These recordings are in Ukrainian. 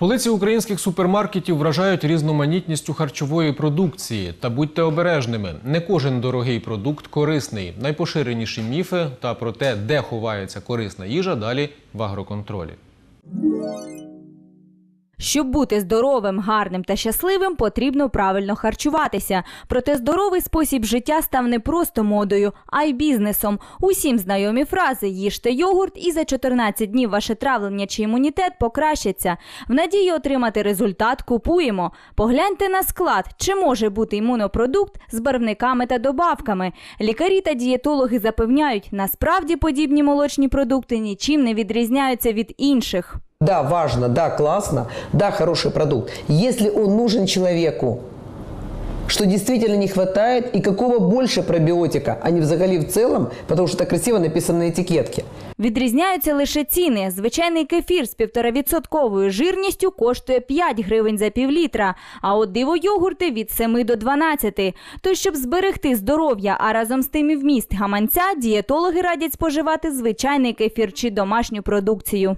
Полиці українських супермаркетів вражають різноманітністю харчової продукції. Та будьте обережними, не кожен дорогий продукт корисний. Найпоширеніші міфи та про те, де ховається корисна їжа, далі в агроконтролі. Щоб бути здоровим, гарним та щасливим, потрібно правильно харчуватися. Проте здоровий спосіб життя став не просто модою, а й бізнесом. Усім знайомі фрази їжте йогурт, і за 14 днів ваше травлення чи імунітет покращиться. В надії отримати результат купуємо. Погляньте на склад, чи може бути імунопродукт з барвниками та добавками. Лікарі та дієтологи запевняють, насправді подібні молочні продукти нічим не відрізняються від інших. Да, важно, да, классно, да, хороший продукт. Если он нужен человеку, что действительно не хватает, и какого больше пробиотика, а не взагалі в целом, потому что это красиво написано на этикетке. Відрізняються лише ціни. Звичайний кефір з 1,5% жирністю коштує 5 гривень за півлітра, а от диво йогурти від 7 до 12. Тож, щоб зберегти здоров'я, а разом з тим і вміст гаманця, дієтологи радять споживати звичайний кефір чи домашню продукцію.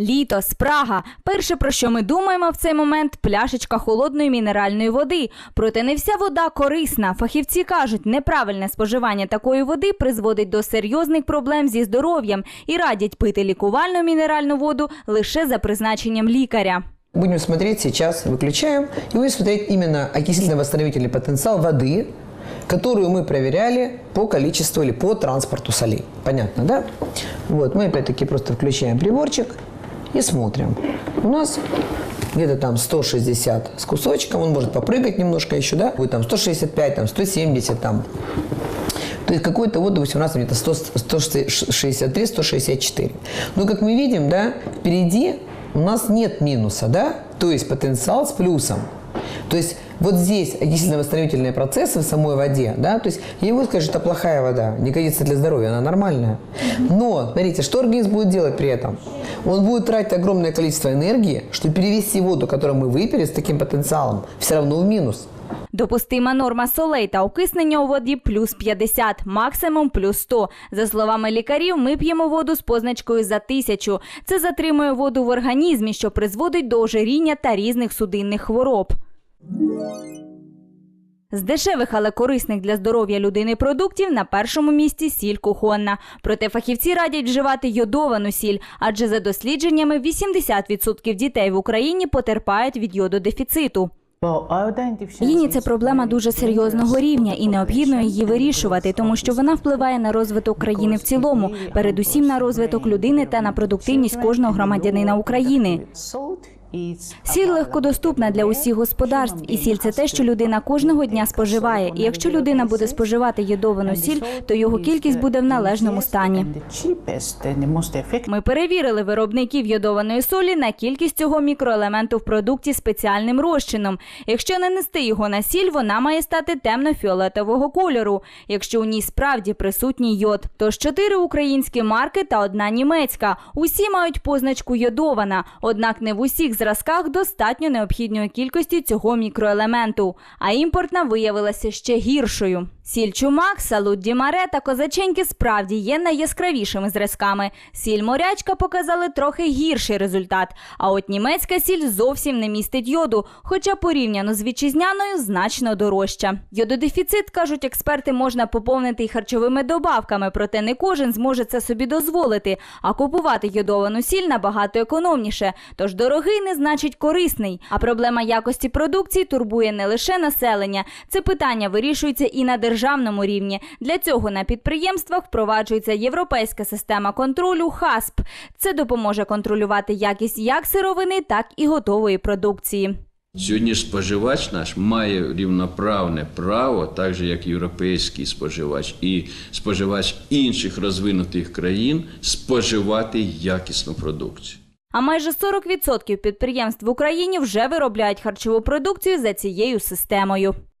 Літо, спрага. Перше, про що ми думаємо в цей момент пляшечка холодної мінеральної води. Проте не вся вода корисна. Фахівці кажуть, неправильне споживання такої води призводить до серйозних проблем зі здоров'ям і радять пити лікувальну мінеральну воду лише за призначенням лікаря. Будем смотреть сейчас, выключаем, и будем смотреть именно окислительно-восстановительный потенциал воды, которую мы проверяли по количеству или по транспорту солей. Понятно, да? Вот, мы опять-таки просто включаем приборчик и смотрим. У нас где-то там 160 с кусочком, он может попрыгать немножко еще, да? Будет там 165, там 170, там то есть какой-то вот, допустим, у нас где-то 163-164. Но как мы видим, да, впереди у нас нет минуса, да, то есть потенциал с плюсом. То есть вот здесь окислительно-восстановительные процессы в самой воде, да, то есть я сказать, что это плохая вода, не годится для здоровья, она нормальная. Но, смотрите, что организм будет делать при этом? Он будет тратить огромное количество энергии, чтобы перевести воду, которую мы выпили с таким потенциалом, все равно в минус. Допустима норма солей та окиснення у воді плюс 50, максимум плюс 100. За словами лікарів, ми п'ємо воду з позначкою за тисячу. Це затримує воду в організмі, що призводить до ожиріння та різних судинних хвороб. З дешевих, але корисних для здоров'я людини продуктів на першому місці сіль кухонна. Проте фахівці радять вживати йодовану сіль, адже за дослідженнями 80% дітей в Україні потерпають від йододефіциту. Ліні це проблема дуже серйозного рівня і необхідно її вирішувати, тому що вона впливає на розвиток країни в цілому, передусім на розвиток людини та на продуктивність кожного громадянина України. Сіль легкодоступна для усіх господарств, і сіль це те, що людина кожного дня споживає. І якщо людина буде споживати йодовану сіль, то його кількість буде в належному стані. Ми перевірили виробників йодованої солі на кількість цього мікроелементу в продукті спеціальним розчином. Якщо нанести його на сіль, вона має стати темно-фіолетового кольору, якщо у ній справді присутній йод. Тож чотири українські марки та одна німецька. Усі мають позначку йодована, однак не в усіх зразках достатньо необхідної кількості цього мікроелементу. А імпортна виявилася ще гіршою. Сіль чумак, салут та козаченьки справді є найяскравішими зразками. Сіль морячка показали трохи гірший результат. А от німецька сіль зовсім не містить йоду, хоча порівняно з вітчизняною значно дорожча. Йододефіцит, кажуть експерти, можна поповнити й харчовими добавками, проте не кожен зможе це собі дозволити. А купувати йодовану сіль набагато економніше. Тож дорогий не значить корисний. А проблема якості продукції турбує не лише населення. Це питання вирішується і на державному рівні. Для цього на підприємствах впроваджується європейська система контролю ХАСП. Це допоможе контролювати якість як сировини, так і готової продукції. Сьогодні споживач наш має рівноправне право, так же як європейський споживач і споживач інших розвинутих країн, споживати якісну продукцію. А майже 40% підприємств в Україні вже виробляють харчову продукцію за цією системою.